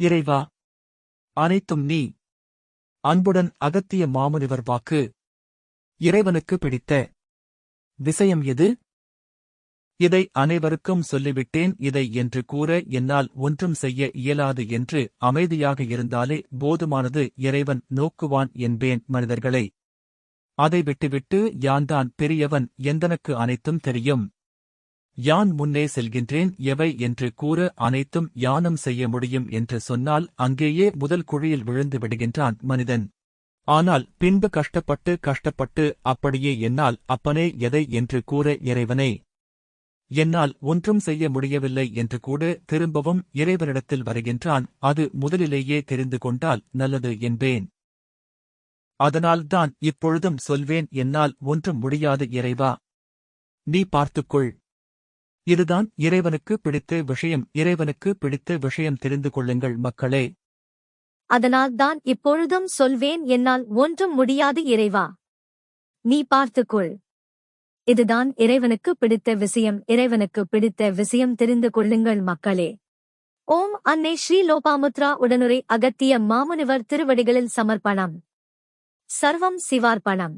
இறைவா அனைத்தும் நீ. அன்புடன் அகத்திய மாமுனிவர் வாக்கு. இறைவனுக்கு பிடித்த விஷயம் எது? இதை அனைவருக்கும் சொல்லிவிட்டேன் இதை என்று கூற என்னால் ஒன்றும் செய்ய இயலாது என்று அமைதியாக இருந்தாலே போதுமானது இறைவன் நோக்குவான் என்பேன் மனிதர்களை. அதை விட்டுவிட்டு யான்தான் பெரியவன் எந்தனக்கு அனைத்தும் தெரியும்? யான் முன்னே செல்கின்றேன் எவை என்று கூற அனைத்தும் யானம் செய்ய முடியும் என்று சொன்னால் அங்கேயே முதல் குழியில் விழுந்து விடுகின்றான் மனிதன். ஆனால் பின்பு கஷ்டப்பட்டு கஷ்டப்பட்டு அப்படியே என்னால் அப்பனே எதை என்று கூற இறைவனே. என்னால் ஒன்றும் செய்ய முடியவில்லை என்று கூட திரும்பவும் இறைவனிடத்தில் வருகின்றான் அது முதலிலேயே தெரிந்து கொண்டால் நல்லது என்பேன். அதனால்தான் இப்பொழுதும் சொல்வேன் என்னால் ஒன்றும் முடியாது இறைவா. நீ பார்த்துக்கொள். இதுதான் இறைவனுக்கு பிடித்த விஷயம். இறைவனுக்கு பிடித்த விஷயம் தெரிந்து கொள்ளுங்கள் மக்களே. அதனால் தான் இப்பொழுதும் சொல்வேன் என்னால் ஒன்றும் முடியாது இறைவா. நீ பார்த்துக்கொள். இதுதான் இறைவனுக்கு பிடித்த விஷயம். இறைவனுக்கு பிடித்த விஷயம் தெரிந்து கொள்ளுங்கள் மக்களே. ஓம் அன்னை ஸ்ரீ லோபாமுத்ரா உடனுரை அகத்திய மாமுனிவர் திருவடிகளில் சமர்ப்பணம். சர்வம் சிவார்ப்பணம்.